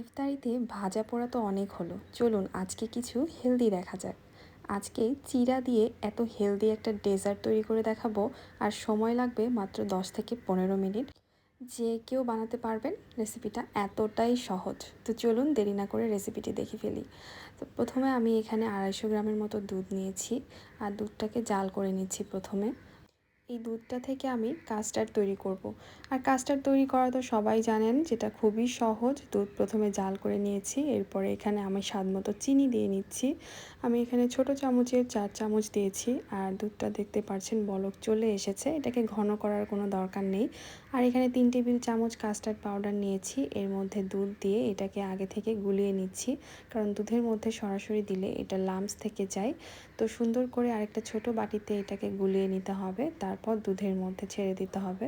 ইফতারিতে ভাজা পোড়া তো অনেক হলো। চলুন, আজকে কিছু হেলদি দেখা যাক। আজকে চিরা দিয়ে এত হেলদি একটা ডেজার্ট তৈরি করে দেখাবো, আর সময় লাগবে মাত্র 10 থেকে পনেরো মিনিট। যে কেউ বানাতে পারবেন রেসিপিটা এতটাই সহজ। তো চলুন, দেরি না করে রেসিপিটি দেখে ফেলি। তো প্রথমে আমি এখানে আড়াইশো গ্রামের মতো দুধ নিয়েছি, আর দুধটাকে জাল করে নিচ্ছি প্রথমে। এই দুধটা থেকে আমি কাস্টার্ড তৈরি করব। আর কাস্টার্ড তৈরি করা তো সবাই জানেন যেটা খুবই সহজ। দুধ প্রথমে জাল করে নিয়েছি, এরপরে এখানে আমি স্বাদ মতো চিনি দিয়ে নিচ্ছি। আমি এখানে ছোট চামচের চার চামচ দিয়েছি আর দুধটা দেখতে পাচ্ছেন বলক চলে এসেছে। এটাকে ঘন করার কোনো দরকার নেই। আর এখানে তিন টেবিল চামচ কাস্টার্ড পাউডার নিয়েছি। এর মধ্যে দুধ দিয়ে এটাকে আগে থেকে গুলিয়ে নিচ্ছি। কারণ দুধের মধ্যে সরাসরি দিলে এটা লামস থেকে যায়। তো সুন্দর করে আরেকটা ছোট বাটিতে এটাকে গুলিয়ে নিতে হবে। তারপর দুধের মধ্যে ছেড়ে দিতে হবে।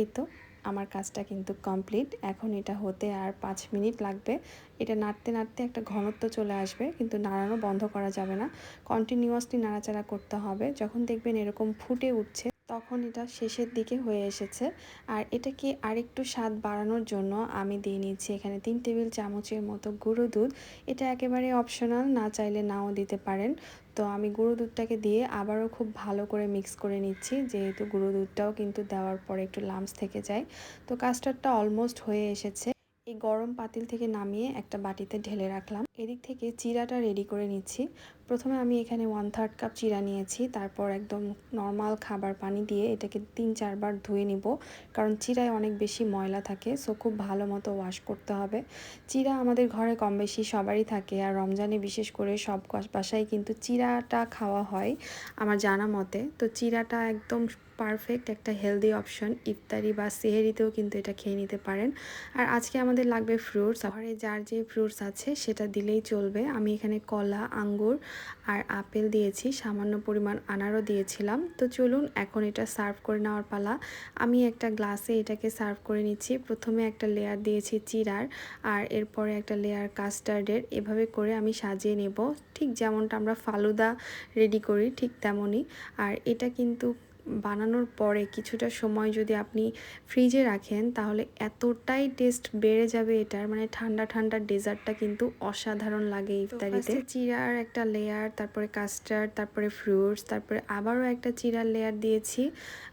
এই তো আমার কাজটা কিন্তু কমপ্লিট। এখন এটা হতে আর পাঁচ মিনিট লাগবে। এটা নাড়তে নাড়তে একটা ঘনত্ব চলে আসবে, কিন্তু নাড়ানো বন্ধ করা যাবে না। কন্টিনিউয়াসলি নাড়াচাড়া করতে হবে। যখন দেখবেন এরকম ফুটে উঠছে তখন এটা শেষের দিকে হয়ে এসেছে। আর এটাকে আরেকটু স্বাদ বাড়ানোর জন্য আমি দিয়ে নিচ্ছি এখানে তিন টেবিল চামচের মতো গুঁড়ো দুধ। এটা একেবারে অপশনাল না চাইলে নাও দিতে পারেন। তো আমি গুঁড়ো দুধটাকে দিয়ে আবারও খুব ভালো করে মিক্স করে নিচ্ছি, যেহেতু গুঁড়ো দুধটাও কিন্তু দেওয়ার পরে একটু লামস থেকে যায়। তো কাস্টার্ডটা অলমোস্ট হয়ে এসেছে। গরম পাতিল থেকে নামিয়ে একটা বাটিতে ঢেলে রাখলাম। এদিক থেকে চিরাটা রেডি করে নিচ্ছি। প্রথমে আমি এখানে ওয়ান থার্ড কাপ চিরা নিয়েছি। তারপর একদম নর্মাল খাবার পানি দিয়ে এটাকে তিন চারবার ধুয়ে নিব। কারণ চিরায় অনেক বেশি ময়লা থাকে সো খুব ভালো মতো ওয়াশ করতে হবে। চিরা আমাদের ঘরে কম বেশি সবারই থাকে, আর রমজানে বিশেষ করে সব বাসায় কিন্তু চিরাটা খাওয়া হয় আমার জানা মতে। তো চিরাটা একদম পারফেক্ট একটা হেলদি অপশন ইফতারি বা সেহেরিতেও কিন্তু এটা খেয়ে নিতে পারেন। আর আজকে আমাদের লাগবে ফ্রুটস ঘরে যার যে ফ্রুটস আছে সেটা দিলেই চলবে। আমি এখানে কলা, আঙ্গুর আর আপেল দিয়েছি, সামান্য পরিমাণ আনারও দিয়েছিলাম। তো চলুন এখন এটা সার্ভ করে নেওয়ার পালা। আমি একটা গ্লাসে এটাকে সার্ভ করে নিচ্ছি। প্রথমে একটা লেয়ার দিয়েছি চিরার আর এরপরে একটা লেয়ার কাস্টার্ডের এভাবে করে আমি সাজিয়ে নেব। ঠিক যেমনটা আমরা ফালুদা রেডি করি, ঠিক তেমনই। আর এটা কিন্তু বানানোর পরে কিছুটা সময় যদি আপনি ফ্রিজে রাখেন তাহলে এতটাই টেস্ট বেড়ে যাবে এটার। মানে ঠান্ডা ঠান্ডা ডেজার্টটা কিন্তু অসাধারণ লাগে ইফতারিতে। চিরার একটা লেয়ার তারপরে কাস্টার্ড তারপরে ফ্রুটস তারপরে আবারও একটা চিরার লেয়ার দিয়েছি।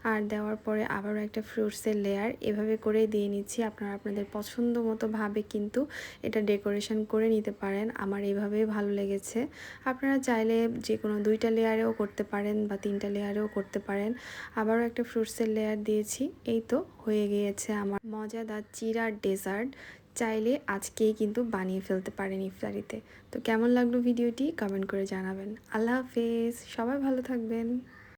আর দেওয়ার পরে আবারও একটা ফ্রুটসের লেয়ার এভাবে করে দিয়ে নিচ্ছি। আপনারা আপনাদের পছন্দ মতো ভাবে কিন্তু এটা ডেকোরেশন করে নিতে পারেন। আমার এইভাবেই ভালো লেগেছে। আপনারা চাইলে যে কোনো দুইটা লেয়ারেও করতে পারেন বা তিনটা লেয়ারেও করতে পারেন। আবারও একটা ফ্রুটসের লেয়ার দিয়েছি। এই তো, হয়ে গিয়েছে আমার মজাদার চিরার ডেজার্ট। চাইলে আজকেই কিন্তু বানিয়ে ফেলতে পারেন ইফতারিতে। তো কেমন লাগল ভিডিওটি? কমেন্ট করে জানাবেন। আল্লাহ হাফেজ। সবাই ভালো থাকবেন।